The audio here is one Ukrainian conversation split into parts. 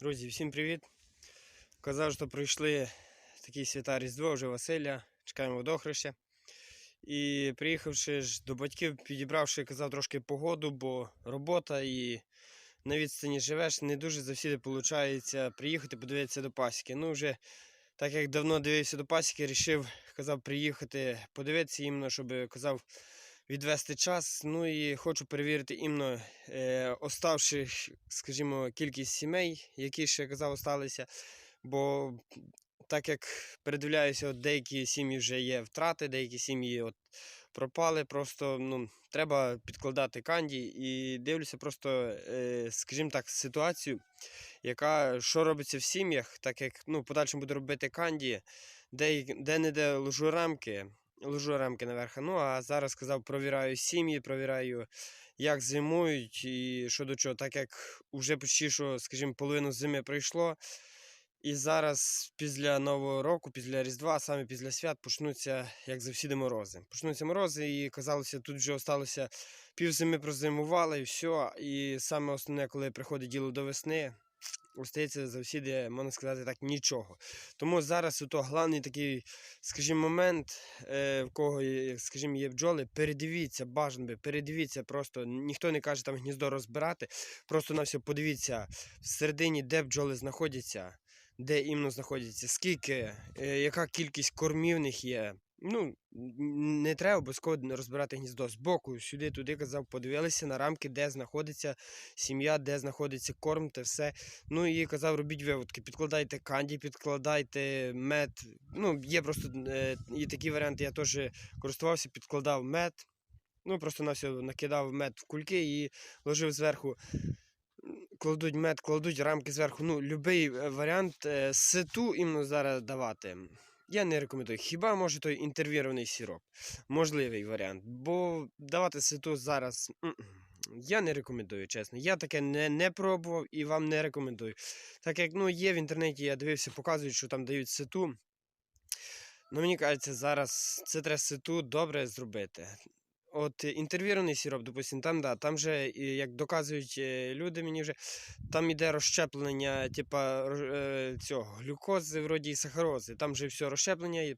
Друзі, всім привіт! Казав, що прийшли такі свята Різдво, вже Василя, чекаємо водохреща. І приїхавши ж до батьків, підібравши, казав трошки погоду, бо робота і на відстані живеш, не дуже завсіди виходить приїхати подивитися до пасіки. Ну, вже так як давно дивився до пасіки, вирішив, казав, приїхати подивитися іменно, щоб казав відвести час. Ну і хочу перевірити іменно е, оставших, скажімо, кількість сімей, які ще казав, осталися. Бо так як передивляюся, от деякі сім'ї вже є втрати, деякі сім'ї от пропали. Просто ну, треба підкладати канді і дивлюся просто, е, скажімо так, ситуацію, яка що робиться в сім'ях, так як ну, подальшому буду робити канді, де, де де ложу рамки, ложу рамки наверх. Ну а зараз сказав, провіряю сім'ї, провіряю, як зимують і що до чого, так як вже почти що, скажімо, половину зими пройшло. І зараз, після Нового року, після Різдва, саме після свят, почнуться, як завжди, морози. Почнуться морози, і казалося, тут вже осталося півзими прозимували, і все. І саме основне, коли приходить діло до весни, остається завжди, можна сказати так, нічого. Тому зараз ото головний такий, скажімо, момент, е, в кого, скажімо, є бджоли, передивіться, бажано би, передивіться просто. Ніхто не каже там гніздо розбирати, просто на все подивіться всередині, де бджоли знаходяться де іменно знаходяться, скільки, е, яка кількість кормів в них є. Ну, не треба обов'язково розбирати гніздо з боку, сюди, туди казав, подивилися на рамки, де знаходиться сім'я, де знаходиться корм та все. Ну і казав, робіть виводки, підкладайте канді, підкладайте мед. Ну, є просто е, і такі варіанти, я теж користувався, підкладав мед. Ну, просто на все накидав мед в кульки і ложив зверху кладуть мед, кладуть рамки зверху. Ну, будь-який варіант е, ситу іменно зараз давати. Я не рекомендую. Хіба може той інтервірований сироп? Можливий варіант. Бо давати ситу зараз. Я не рекомендую, чесно. Я таке не, не пробував і вам не рекомендую. Так як ну, є в інтернеті, я дивився, показують, що там дають ситу. Ну, мені кажеться, зараз це треба ситу добре зробити. От інтервірований сироп, допустим, там, да, там же, як доказують е, люди мені вже, там іде розщеплення, типа е, цього, глюкози, вроді і сахарози. Там же все розщеплення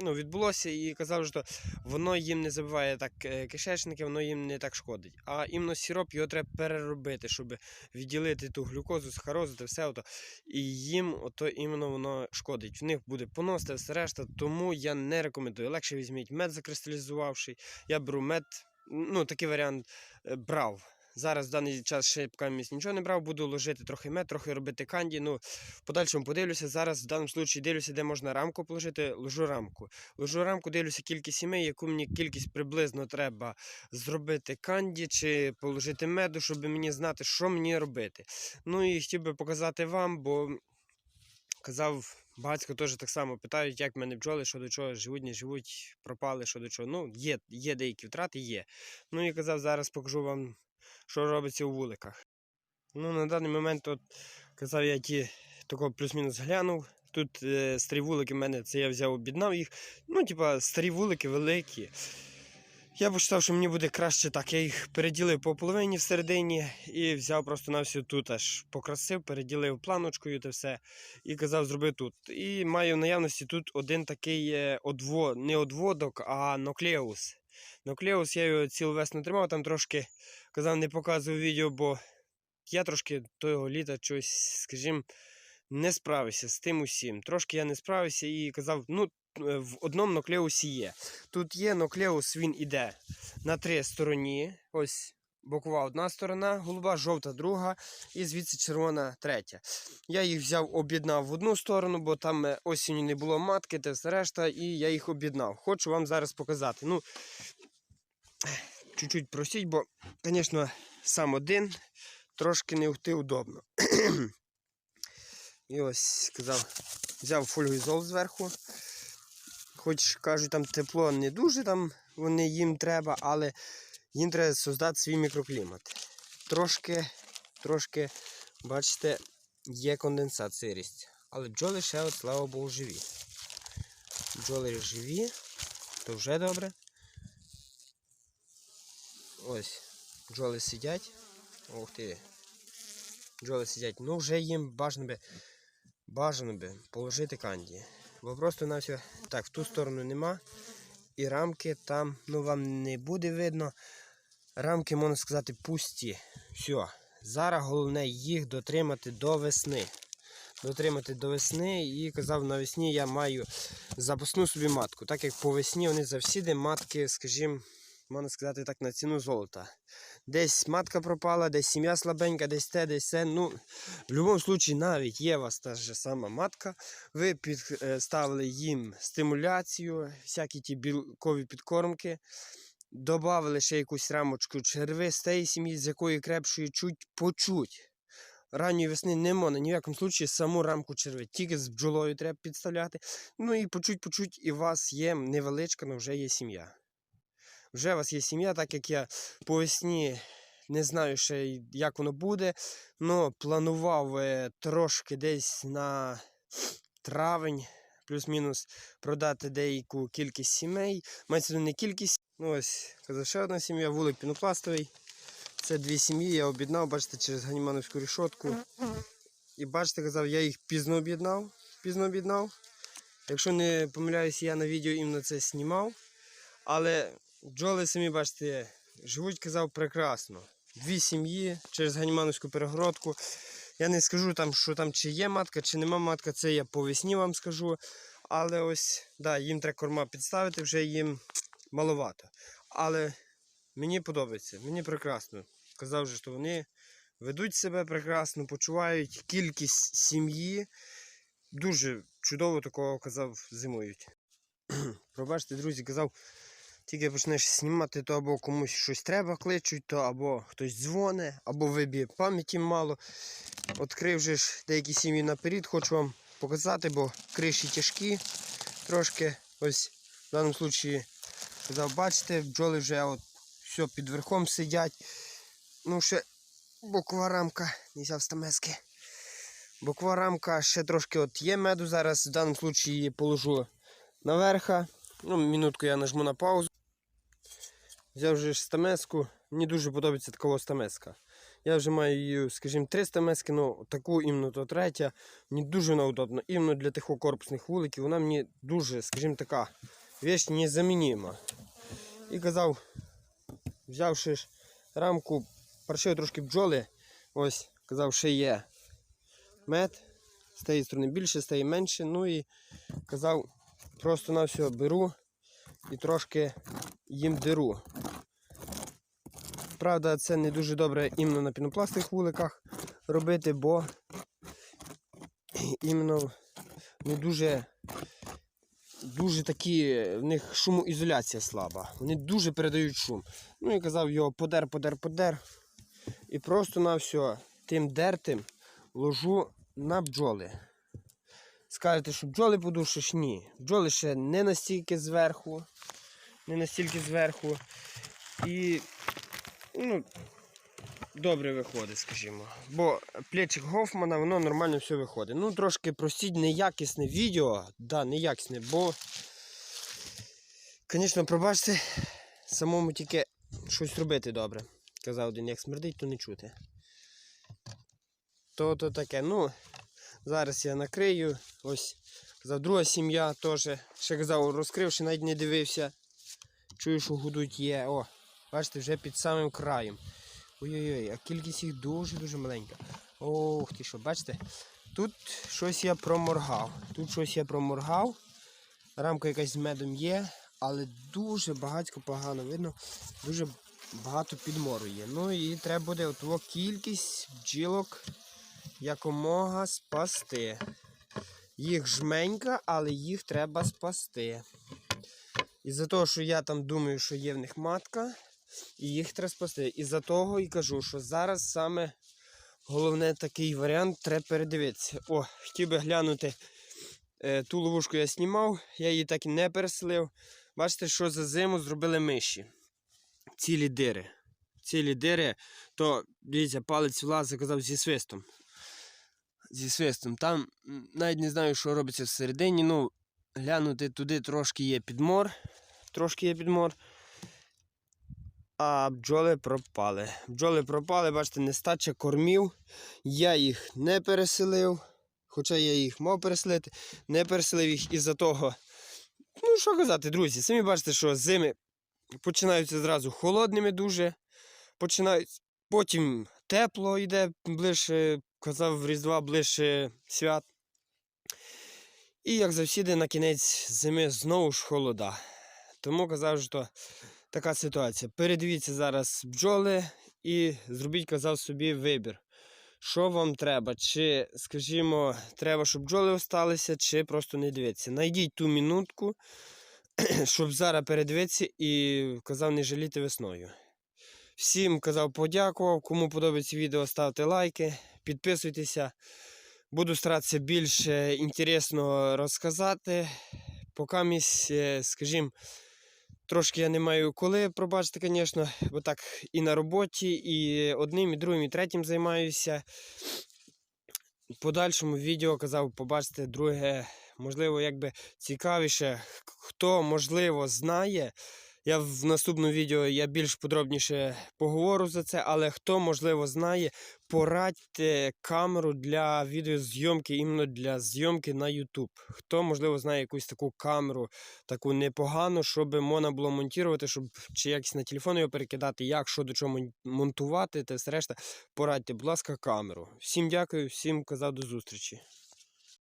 ну, відбулося, і казав, що воно їм не забиває так е, кишечники, воно їм не так шкодить. А іменно сироп його треба переробити, щоб відділити ту глюкозу, сахарозу та все. Ото. І їм ото іменно воно шкодить. В них буде понос та все решта, тому я не рекомендую. Легше візьміть мед закристалізувавший. Я беру мед, ну такий варіант е, брав. Зараз в даний час ще поки місць нічого не брав, буду ложити трохи мед, трохи робити канді. Ну, в подальшому подивлюся. Зараз в даному випадку дивлюся, де можна рамку положити, ложу рамку. Ложу рамку, дивлюся кількість сімей, яку мені кількість приблизно треба зробити канді чи положити меду, щоб мені знати, що мені робити. Ну і хотів би показати вам, бо казав. Багатько теж так само питають, як в мене бджоли, що до чого живуть, не живуть, пропали, що до чого. Ну, є, є деякі втрати, є. Ну і казав, зараз покажу вам, що робиться у вуликах. Ну, на даний момент от, казав, я ті тако плюс-мінус глянув. Тут е, старі вулики в мене, це я взяв, об'єднав їх. Ну, типа, старі вулики великі. Я почитав, що мені буде краще так. Я їх переділив по половині всередині і взяв просто на всю тут аж покрасив, переділив планочкою та все. І казав, зроби тут. І маю в наявності тут один такий е, одво, не одводок, а ноклеус. Ноклеус я його цілу весну тримав, там трошки казав, не показував відео, бо я трошки того літа щось, скажімо, не справився з тим усім. Трошки я не справився і казав, ну, в одному ноклеусі є. Тут є ноклеус, він іде на три стороні. Ось бокова одна сторона, голуба, жовта друга, і звідси червона третя. Я їх взяв, об'єднав в одну сторону, бо там е, осінню не було матки та все решта, і я їх об'єднав. Хочу вам зараз показати. Ну, чуть-чуть просіть, бо, звісно, сам один трошки не вти удобно. І ось сказав, взяв фольгоізол зверху. Хоч кажуть, там тепло не дуже там вони їм треба, але їм треба создати свій мікроклімат. Трошки, трошки, бачите, є конденсат сирість. Але бджоли ще, от, слава Богу, живі. Бджоли живі, то вже добре. Ось, бджоли сидять. Ух ти. бджоли сидять. Ну вже їм бажано би, бажано би положити канді. Бо просто на все так, в ту сторону нема. І рамки там, ну вам не буде видно. Рамки, можна сказати, пусті. Все. Зараз головне їх дотримати до весни. Дотримати до весни і казав, навесні я маю запасну собі матку. Так як по весні вони завсіди матки, скажімо, можна сказати так, на ціну золота. Десь матка пропала, десь сім'я слабенька, десь те, десь це. Ну, в будь-якому випадку навіть є у вас та ж сама матка. Ви підставили їм стимуляцію, всякі ті білкові підкормки. Добавили ще якусь рамочку черви з тієї сім'ї, з якої крепшої чуть почуть. Ранньої весни не можна ні в якому случаї саму рамку черви, тільки з бджолою треба підставляти. Ну і почуть-почуть, і у вас є невеличка, але вже є сім'я. Вже у вас є сім'я, так як я по весні не знаю ще як воно буде, але планував е, трошки десь на травень, плюс-мінус, продати деяку кількість сімей. Мається не кількість. Ну ось, ще одна сім'я, вулик пінопластовий. Це дві сім'ї, я об'єднав, бачите, через ганімановську рішотку. І бачите, казав, я їх пізно об'єднав. Пізно об'єднав. Якщо не помиляюся, я на відео іменно це знімав. Але бджоли самі, бачите, живуть, казав, прекрасно. Дві сім'ї через ганімановську перегородку. Я не скажу там, що там чи є матка, чи нема матка, це я по весні вам скажу. Але ось, да, їм треба корма підставити, вже їм маловато. Але мені подобається, мені прекрасно. Казав же, що вони ведуть себе прекрасно, почувають кількість сім'ї. Дуже чудово такого казав, зимують. Пробачте, друзі, казав, тільки почнеш знімати, то або комусь щось треба кличуть, то або хтось дзвоне, або виб'є пам'яті мало. Відкрив же ж деякі сім'ї наперед, хочу вам показати, бо криші тяжкі трошки. Ось в даному випадку казав, бачите, бджоли вже от все під верхом сидять. Ну, ще бокова рамка, не взяв стамески. Бокова рамка ще трошки от є меду. Зараз в даному випадку її положу наверха. Ну, минутку я нажму на паузу. Взяв вже стамеску. Мені дуже подобається такого стамеска. Я вже маю скажімо, три стамески, ну таку іменно то третя. Мені дуже вона удобна. Іменно для тих корпусних вуликів. Вона мені дуже, скажімо така, вещь незамінима. І казав, взявши рамку, паршив трошки бджоли. Ось, казав, ще є мед. З тієї сторони більше, тієї менше. Ну і казав, просто на все беру і трошки їм деру. Правда, це не дуже добре іменно на пінопластових вуликах робити, бо іменно не дуже, дуже такі, в них шумоізоляція слаба. Вони дуже передають шум. Ну я казав, його подер, подер, подер. І просто на все тим дертим ложу на бджоли. Скажете, що бджоли подушиш? Ні. Бджоли ще не настільки зверху. Не настільки зверху. І ну, добре виходить, скажімо. Бо плечик Гофмана, воно нормально все виходить. Ну, трошки простіть неякісне відео. Да, неякісне, бо, звісно, пробачте, самому тільки щось робити добре. Казав один, як смердить, то не чути. То то таке. Ну, зараз я накрию. Ось казав, друга сім'я теж. Ще казав, розкривши, навіть не дивився. Чую, що гудуть є. О, бачите, вже під самим краєм. Ой-ой-ой, а кількість їх дуже-дуже маленька. Ох ти що, бачите? Тут щось я проморгав. Тут щось я проморгав. Рамка якась з медом є, але дуже багатько погано видно. Дуже багато підмору є. Ну і треба буде отого кількість бджілок якомога спасти. Їх жменька, але їх треба спасти. Із-за того, що я там думаю, що є в них матка, і їх треба спасти. Із-за того і кажу, що зараз саме головне такий варіант треба передивитися. О, хотів би глянути е, ту ловушку я знімав, я її так і не переселив. Бачите, що за зиму зробили миші. Цілі дири. Цілі дири, то дивіться, палець влазить, казав зі свистом. Зі свистом. Там навіть не знаю, що робиться всередині. Ну, глянути туди трошки є підмор. Трошки є підмор. а бджоли пропали. Бджоли пропали, бачите, нестача кормів. Я їх не переселив, хоча я їх мав переселити, не переселив їх із-за того. Ну, що казати, друзі, самі бачите, що зими починаються зразу холодними дуже. Починають, потім тепло йде ближче, казав Різдва, ближче свят. І як завжди, на кінець зими знову ж холода. Тому казав, що така ситуація. Передивіться зараз бджоли і зробіть, казав собі, вибір. Що вам треба? Чи, скажімо, треба, щоб бджоли осталися, чи просто не дивитися. Найдіть ту минутку, щоб зараз передивитися і казав, не жаліти весною. Всім казав, подякував. Кому подобається відео, ставте лайки, підписуйтеся. Буду старатися більше інтересного розказати. Поки місь, скажімо, трошки я не маю коли, пробачте, звісно, бо так і на роботі, і одним, і другим, і третім займаюся. В подальшому відео казав, побачите друге, можливо, якби цікавіше. Хто, можливо, знає. Я в наступному відео я більш подробніше поговорю за це, але хто, можливо, знає, порадьте камеру для відеозйомки, іменно для зйомки на YouTube. Хто, можливо, знає якусь таку камеру, таку непогану, щоб можна було монтувати, щоб чи якось на телефон його перекидати, як, що до чого монтувати, та все решта. Порадьте, будь ласка, камеру. Всім дякую, всім казав до зустрічі.